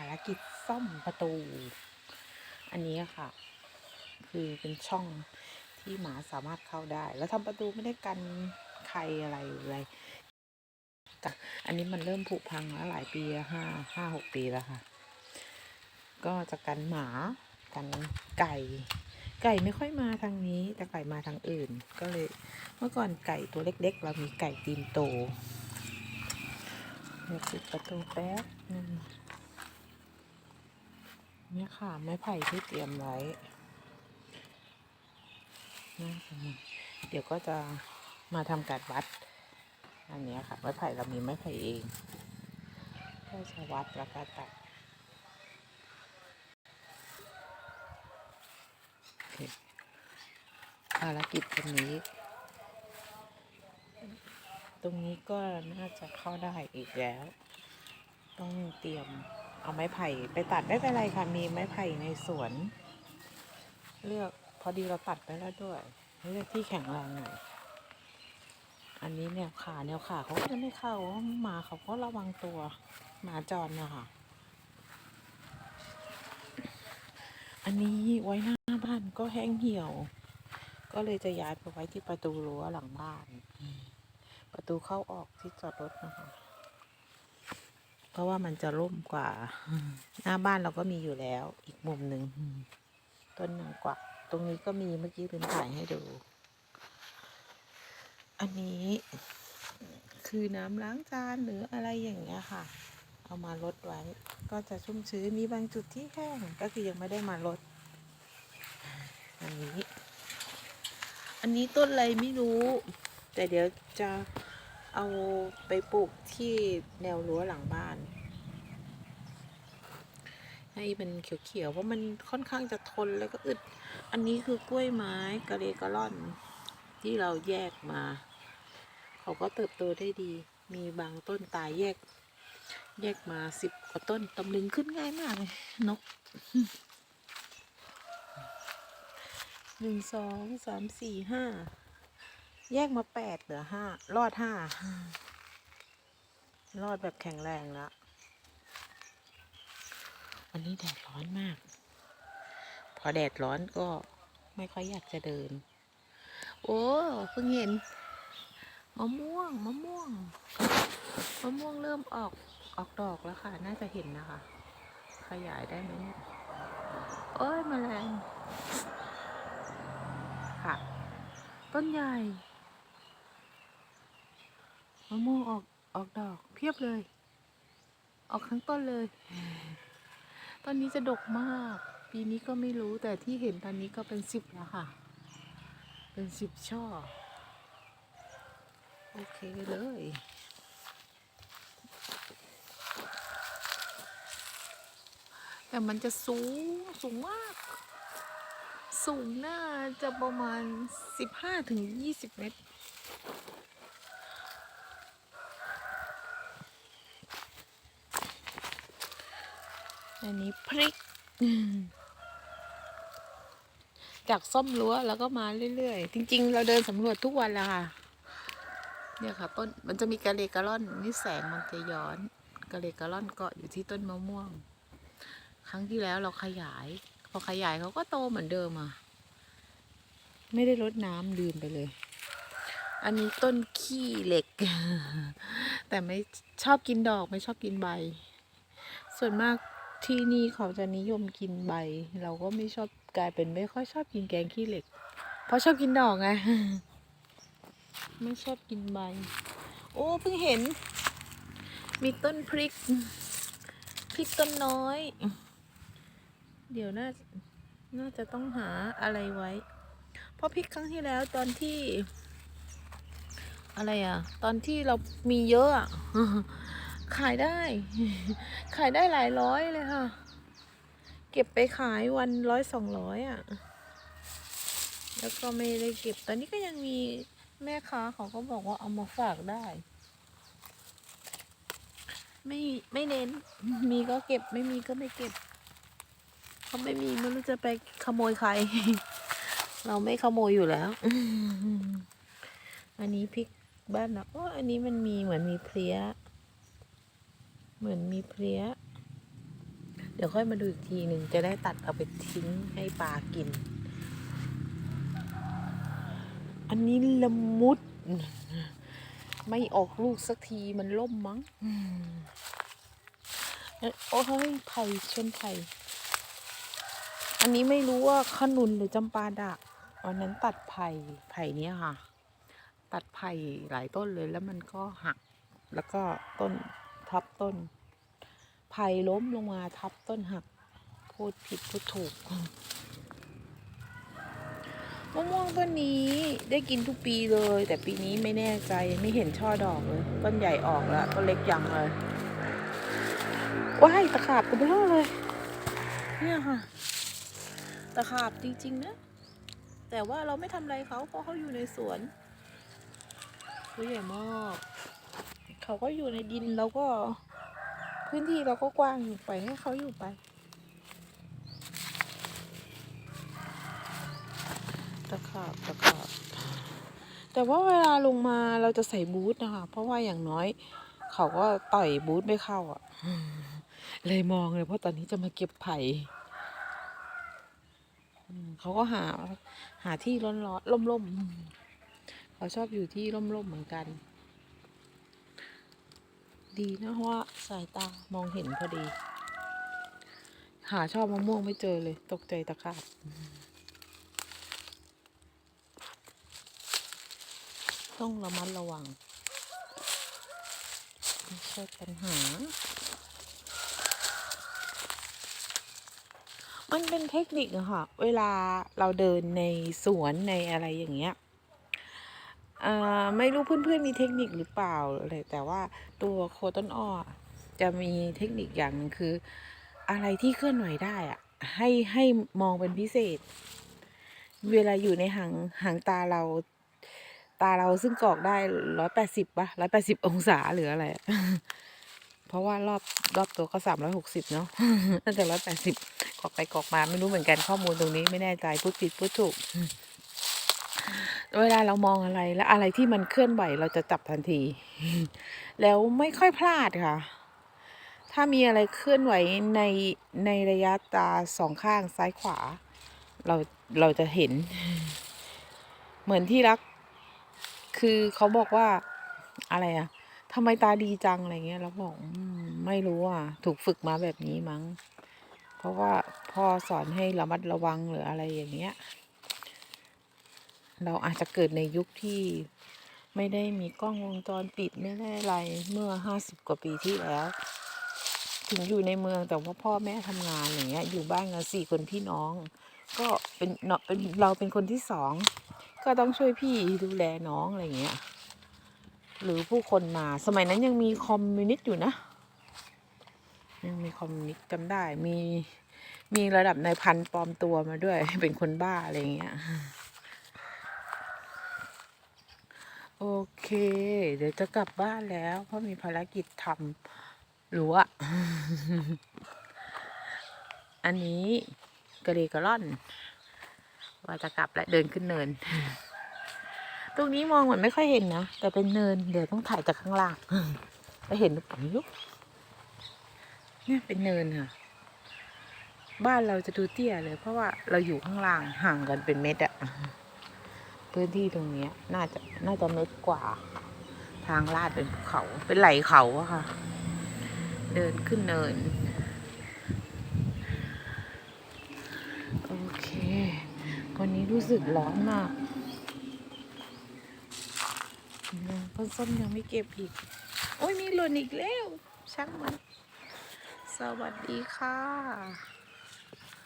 ารกิจซ่อมประตู อันนี้ค่ะ คือเป็นช่องที่หมาสามารถเข้าได้ แล้วทำประตูไม่ได้กันใครอะไรเลยจ้ะอันนี้มันเริ่มผุพังแล้วหลายปีห้าห้าหกปีแล้วค่ะ ก็จะกันหมากันไก่ ไก่ไม่ค่อยมาทางนี้ แต่ไก่มาทางอื่น ก็เลยเมื่อก่อนไก่ตัวเล็ก ๆ เรามีไก่ตีนโตเดี๋ยวปิดประตูแป๊บนึง นี่ยค่ะไม้ไผ่ที่เตรียมไว้นะเดี๋ยวก็จะมาทำการวัด อันนี้ค่ะไม้ไผ่เรามีไม้ไผ่เองก็จะวัดแล้วก็ตัดอเคภารกิจตรงนี้ ตรงนี้ก็น่าจะเข้าได้อีกแล้ว ต้องเตรียม เอาไม้ไผ่ไปตัดไม่เป็นไรค่ะ มีไม้ไผ่ในสวน เลือกพอดีเราตัดไปแล้วด้วย เลือกที่แข็งแรงหน่อย อันนี้แนวขาแนวขาเขาก็จะไม่เข้าเพราหมาเขาก็ระวังตัวหมาจรนะคะอันนี้ไว้หน้าบ้านก็แห้งเหี่ยว ก็เลยจะย้ายไปไว้ที่ประตูรั้วหลังบ้าน ประตูเข้าออกที่จอดรถนะคะ เพราะว่ามันจะร่มกว่า หน้าบ้านเราก็มีอยู่แล้ว อีกมุมหนึ่งต้นหนึ่งกว่าตรงนี้ก็มีเมื่อกี้ลืมถ่ายให้ดู อันนี้คือน้ำล้างจานหรืออะไรอย่างเงี้ยค่ะ เอามาลดไว้ ก็จะชุ่มชื้นมีบางจุดที่แห้งก็คือยังไม่ได้มาลด อันนี้ อันนี้ต้นอะไรไม่รู้ แต่เดี๋ยวจะ เอาไปปลูกที่แนวรั้วหลังบ้าน ให้มันเขียวๆเพราะมันค่อนข้างจะทนแล้วก็อึด อันนี้คือกล้วยไม้กะเลกะล่อน ที่เราแยกมา เขาก็เติบโตได้ดี มีบางต้นตายแยก แยกมาสิบกว่าต้นตำลึงขึ้นง่ายมากเลยนกหนึ่งสองสามสี่ห้า แยกมาแปดเหลือห้ารอดห้ารอดแบบแข็งแรงแล้ววันนี้แดดร้อนมาก พอแดดร้อนก็ไม่ค่อยอยากจะเดิน โอ้เพิ่งเห็นมะม่วงมะม่วงมะม่วงเริ่มออกออกดอกแล้วค่ะ น่าจะเห็นนะคะ ขยายได้ไหมเนี่ยโอ้ยแมลงค่ะ ต้นใหญ่ มะม่วงออกออกดอกเพียบเลย ออกทั้งต้นเลยต้นนี้จะดกมาก ปีนี้ก็ไม่รู้แต่ที่เห็นตอนนี้ก็เป็นสิบแล้วค่ะ เป็นสิบช่อ โอเคเลยแต่มันจะสูงสูงมาก สูงน่าจะประมาณสิบห้าถึงยี่สิบเมตร อันนี้พริก จากส้มรั้วแล้วก็มาเรื่อยๆ จริง ๆ เราเดินสำรวจทุกวันแหละค่ะ เนี่ยค่ะต้นมันจะมีกะเลกะล่อนนี่แสงมันจะย้อนกะเลกะล่อนเกาะอยู่ที่ต้นมะม่วง ครั้งที่แล้วเราขยาย พอขยายเขาก็โตเหมือนเดิมอะ ไม่ได้รดน้ำลืมไปเลย อันนี้ต้นขี้เหล็ก แต่ไม่ชอบกินดอกไม่ชอบกินใบ ส่วนมาก ที่นี่เขาจะนิยมกินใบ เราก็ไม่ชอบกลายเป็นไม่ค่อยชอบกินแกงขี้เหล็ก เพราะชอบกินดอกไงไม่ชอบกินใบ โอ้เพิ่งเห็น มีต้นพริก พริกต้นน้อย เดี๋ยวน่าน่าจะต้องหาอะไรไว้ เพราะพริกครั้งที่แล้วตอนที่ อะไรอะ ตอนที่เรามีเยอะอะ ขายได้ ขายได้หลายร้อยเลยค่ะ เก็บไปขายวันร้อยสองร้อยอะ แล้วก็ไม่ได้เก็บ ตอนนี้ก็ยังมีแม่ค้าเขาก็บอกว่าเอามาฝากได้ ไม่ไม่เน้น มีก็เก็บไม่มีก็ไม่เก็บ เขาไม่มีไม่รู้จะไปขโมยใคร เราไม่ขโมยอยู่แล้ว อันนี้พริกบ้านเราโอ้อันนี้มันมีเหมือนมีเพลี้ย เหมือนมีเพลี้ย เดี๋ยวค่อยมาดูอีกทีหนึ่งจะได้ตัดเอาไปทิ้งให้ปลากิน อันนี้ละมุด ไม่ออกลูกสักทีมันล่มมั้งเอ๊ะโอ้เฮ้ยไผ่ชนไผ่อันนี้ไม่รู้ว่าขนุนหรือจำปาดะวันนั้นตัดไผ่ไผ่เนี้ยค่ะ ตัดไผ่หลายต้นเลยแล้วมันก็หัก แล้วก็ต้น ทับต้นไผ่ล้มลงมาทับต้นหัก พูดผิดพูดถูกมะม่วงต้นนี้ได้กินทุกปีเลย แต่ปีนี้ไม่แน่ใจไม่เห็นช่อดอกเลยต้นใหญ่ออกแล้วต้นเล็กยังเลยว้ายตะขาบกันไปแล้วเลย เนี่ยค่ะ ตะขาบจริง ๆ นะ แต่ว่าเราไม่ทำอะไรเขาเพราะเขาอยู่ในสวนตัวใหญ่มาก เขาก็อยู่ในดินเราก็ พื้นที่เราก็กว้างอยู่ไปให้เขาอยู่ไป ตะขาบตะขาบแต่ว่าเวลาลงมาเราจะใส่บูทนะคะ เพราะว่าอย่างน้อย เขาก็ต่อยบูทไม่เข้าอะ เลยมองเลยเพราะตอนนี้จะมาเก็บไผ่เขาก็หาหาที่ร้อนร้อนร่มร่มๆเขาชอบอยู่ที่ร่มร่มๆเหมือนกัน ดีนะเพราะว่าสายตามองเห็นพอดี หาชอบมะม่วงไม่เจอเลย ตกใจตะขาบต้องระมัดระวังไม่ใช่ปัญหา มันเป็นเทคนิคอะค่ะ เวลาเราเดินในสวนในอะไรอย่างเงี้ย ไม่รู้เพื่อนๆมีเทคนิคหรือเปล่าอะไรแต่ว่าตัวโคต้นอ้อจะมีเทคนิคอย่างนึงคือ อะไรที่เคลื่อนไหวได้อะให้ให้มองเป็นพิเศษ เวลาอยู่ในหางหางตาเรา ตาเราซึ่งกรอกได้ร้อยแปดสิบป่ะร้อยแปดสิบองศาหรืออะไร เพราะว่ารอบรอบตัวก็สามร้อยหกสิบเนาะน่าจะร้อยแปดสิบกรอกไปกรอกมาไม่รู้เหมือนกันข้อมูลตรงนี้ไม่แน่ใจพูดผิดพูดถูก เวลาเรามองอะไรแล้วอะไรที่มันเคลื่อนไหวเราจะจับทันที แล้วไม่ค่อยพลาดค่ะ ถ้ามีอะไรเคลื่อนไหวในในระยะตาสองข้างซ้ายขวา เราเราจะเห็น เหมือนที่รัก คือเขาบอกว่าอะไรอะทำไมตาดีจังอะไรเงี้ยเราบอกไม่รู้อะ ถูกฝึกมาแบบนี้มั้ง เพราะว่าพ่อสอนให้ระมัดระวังหรืออะไรอย่างเงี้ย เราอาจจะเกิดในยุคที่ไม่ได้มีกล้องวงจรปิดไม่ได้อะไรเมื่อห้าสิบกว่าปีที่แล้ว ถึงอยู่ในเมืองแต่ว่าพ่อแม่ทำงานอย่างเงี้ย อยู่บ้านกันสี่คนพี่น้อง ก็เป็นเนาะเป็นเราเป็นคนที่สองก็ต้องช่วยพี่ดูแลน้องอะไรเงี้ยหรือผู้คนมาสมัยนั้นยังมีคอมมิวนิสต์อยู่นะ ยังมีคอมมิวนิสต์จำได้มีมีระดับนายพันปลอมตัวมาด้วย เป็นคนบ้าอะไรเงี้ย โอเค เดี๋ยวจะกลับบ้านแล้ว เพราะมีภารกิจทำรั้วอันนี้กระเดกระล่อน ว่าจะกลับและเดินขึ้นเนิน ตรงนี้มองเหมือนไม่ค่อยเห็นนะ แต่เป็นเนิน เดี๋ยวต้องถ่ายจากข้างล่างจะเห็นหรือเปล่าไม่รู้เนี่ยเป็นเนินค่ะ บ้านเราจะดูเตี้ยเลย เพราะว่าเราอยู่ข้างล่างห่างกันเป็นเมตรอะ พื้นที่ตรงเนี้ย น่าจะน่าจะเมตรกว่า ทางลาดเป็นภูเขา เป็นไหลเขาอะค่ะ เดินขึ้นเนิน โอเค วันนี้รู้สึกร้อนมากต้นส้มยังไม่เก็บอีก โอ้ยมีหล่นอีกแล้ว ช่างมัน สวัสดีค่ะ